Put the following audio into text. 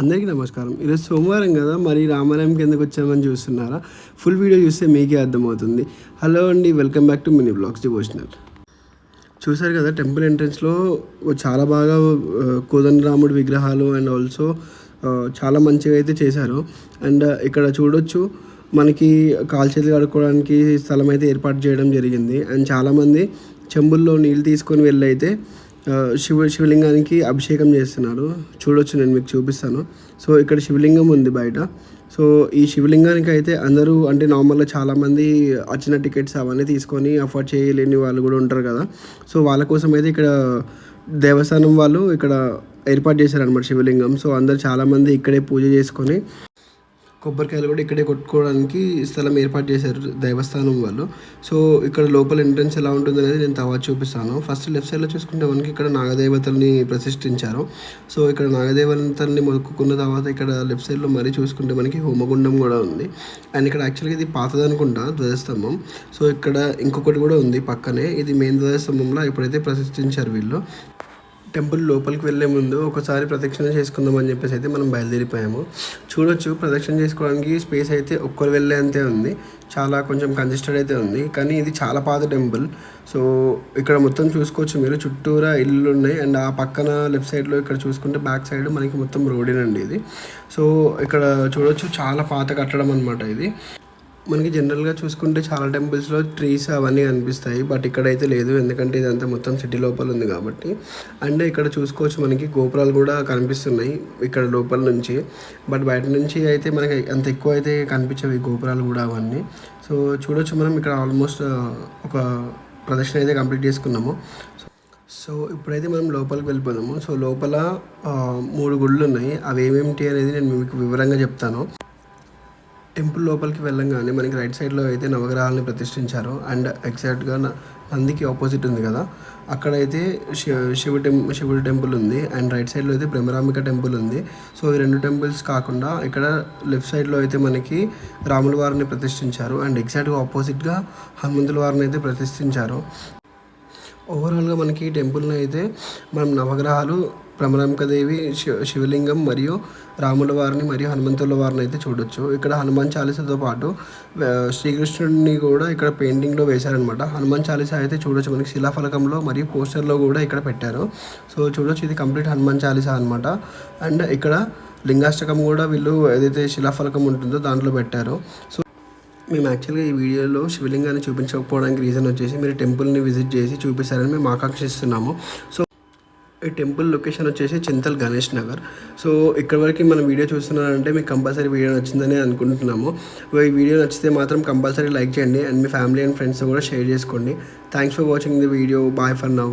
అందరికీ నమస్కారం. ఈరోజు సోమవారం కదా మరి రామాలయం కిందకు వచ్చామని చూస్తున్నారా? ఫుల్ వీడియో చూస్తే మీకే అర్థమవుతుంది. హలో అండి welcome back to mini blogs devotional. చూసారు కదా టెంపుల్ ఎంట్రన్స్లో చాలా బాగా కోదండరాముడి విగ్రహాలు అండ్ ఆల్సో చాలా మంచిగా అయితే చేశారు. అండ్ ఇక్కడ చూడొచ్చు మనకి కాలు చేతులు కడుక్కోవడానికి స్థలం అయితే ఏర్పాటు చేయడం జరిగింది. అండ్ చాలామంది చెంబుల్లో నీళ్ళు తీసుకొని వెళ్ళి అయితే శివ శివలింగానికి అభిషేకం చేస్తున్నారు. చూడొచ్చు నేను మీకు చూపిస్తాను. సో ఇక్కడ శివలింగం ఉంది బయట. సో ఈ శివలింగానికి అయితే అందరూ అంటే నార్మల్గా చాలామంది వచ్చిన టికెట్స్ అవన్నీ తీసుకొని అఫోర్డ్ చేయలేని వాళ్ళు కూడా ఉంటారు కదా. సో వాళ్ళ కోసం అయితే ఇక్కడ దేవస్థానం వాళ్ళు ఇక్కడ ఏర్పాటు చేశారనమాట శివలింగం. సో అందరు చాలామంది ఇక్కడే పూజ చేసుకొని కొబ్బరికాయలు కూడా ఇక్కడే కొట్టుకోవడానికి స్థలం ఏర్పాటు చేశారు దేవస్థానం వాళ్ళు. సో ఇక్కడ లోపల ఎంట్రన్స్ ఎలా ఉంటుంది అనేది నేను తర్వాత చూపిస్తాను. ఫస్ట్ లెఫ్ట్ సైడ్లో చూసుకుంటే మనకి ఇక్కడ నాగదేవతల్ని ప్రతిష్ఠించారు. సో ఇక్కడ నాగదేవతల్ని మొక్కుకున్న తర్వాత ఇక్కడ లెఫ్ట్ సైడ్లో మరీ చూసుకుంటే మనకి హోమగుండం కూడా ఉంది. అండ్ ఇక్కడ యాక్చువల్గా ఇది పాతది అనుకుంటా ధ్వజస్తంభం. సో ఇక్కడ ఇంకొకటి కూడా ఉంది పక్కనే. ఇది మెయిన్ ధ్వజస్తంభంలో ఇప్పుడైతే ప్రతిష్ఠించారు వీళ్ళు. టెంపుల్ లోపలికి వెళ్ళే ముందు ఒకసారి ప్రదక్షిణ చేసుకుందాం అని చెప్పేసి అయితే మనం బయలుదేరిపోయాము. చూడొచ్చు ప్రదక్షిణ చేసుకోవడానికి స్పేస్ అయితే ఒక్కరు వెళ్ళేంతే ఉంది. చాలా కొంచెం కంజెస్టెడ్ అయితే ఉంది. కానీ ఇది చాలా పాత టెంపుల్. సో ఇక్కడ మొత్తం చూసుకోవచ్చు మీరు. చుట్టూరా ఇల్లు ఉన్నాయి. అండ్ ఆ పక్కన లెఫ్ట్ సైడ్లో ఇక్కడ చూసుకుంటే బ్యాక్ సైడ్ మనకి మొత్తం రోడేనండి ఇది. సో ఇక్కడ చూడొచ్చు చాలా పాత కట్టడం అనమాట ఇది. మనకి జనరల్గా చూసుకుంటే చాలా టెంపుల్స్లో ట్రీస్ అవన్నీ కనిపిస్తాయి. బట్ ఇక్కడైతే లేదు. ఎందుకంటే ఇదంతా మొత్తం సిటీ లోపల ఉంది కాబట్టి. అండ్ ఇక్కడ చూసుకోవచ్చు మనకి గోపురాలు కూడా కనిపిస్తున్నాయి ఇక్కడ లోపల నుంచి. బట్ బయట నుంచి అయితే మనకి అంత ఎక్కువ అయితే కనిపించవు ఈ గోపురాలు కూడా అవన్నీ. సో చూడొచ్చు మనం ఇక్కడ ఆల్మోస్ట్ ఒక ప్రదర్శన అయితే కంప్లీట్ చేసుకున్నాము. సో ఇప్పుడైతే మనం లోపలికి వెళ్ళిపోదాము. సో లోపల మూడు గుళ్ళు ఉన్నాయి. అవి ఏమేమిటి అనేది నేను మీకు వివరంగా చెప్తాను. టెంపుల్ లోపలికి వెళ్ళంగానే మనకి రైట్ సైడ్లో అయితే నవగ్రహాలని ప్రతిష్ఠించారు. అండ్ ఎగ్జాక్ట్గా నందికి ఆపోజిట్ ఉంది కదా. అక్కడైతే శివ శివ టెం శివుడి టెంపుల్ ఉంది. అండ్ రైట్ సైడ్లో అయితే బ్రహ్మరాంబిక టెంపుల్ ఉంది. సో ఈ రెండు టెంపుల్స్ కాకుండా ఇక్కడ లెఫ్ట్ సైడ్లో అయితే మనకి రాముల వారిని ప్రతిష్ఠించారు. అండ్ ఎగ్జాక్ట్గా ఆపోజిట్గా హనుమంతుల వారిని అయితే ప్రతిష్ఠించారు. ఓవరాల్గా మనకి ఈ టెంపుల్ని అయితే మనం నవగ్రహాలు భ్రమరాంకదేవి శివ శివలింగం మరియు రాముల వారిని మరియు హనుమంతుల వారిని అయితే చూడొచ్చు. ఇక్కడ హనుమాన్ చాలీసాతో పాటు శ్రీకృష్ణుడిని కూడా ఇక్కడ పెయింటింగ్లో వేశారనమాట హనుమాన్ చాలీసా అయితే చూడొచ్చు. మనకి శిలాఫలకంలో మరియు పోస్టర్లో కూడా ఇక్కడ పెట్టారు. సో చూడొచ్చు. ఇది కంప్లీట్ హనుమాన్ చాలీసా అనమాట అండ్ ఇక్కడ లింగాష్టకం కూడా వీళ్ళు ఏదైతే శిలాఫలకం ఉంటుందో దాంట్లో పెట్టారు. సో మేము యాక్చువల్గా ఈ వీడియోలో శివలింగాన్ని చూపించకపోవడానికి రీజన్ వచ్చేసి మీరు టెంపుల్ని విజిట్ చేసి చూపిస్తారని మేము ఆకాంక్షిస్తున్నాము. సో ఈ టెంపుల్ లొకేషన్ వచ్చేసి చింతల్ గణేష్ నగర్. సో ఇక్కడ వరకు మనం వీడియో చూస్తున్నారంటే మీకు కంపల్సరీ వీడియో నచ్చిందని అనుకుంటున్నాము. ఈ వీడియో నచ్చితే మాత్రం కంపల్సరీ లైక్ చేయండి. అండ్ మీ ఫ్యామిలీ అండ్ ఫ్రెండ్స్ కూడా షేర్ చేసుకోండి. Thanks for watching the video. Bye for now.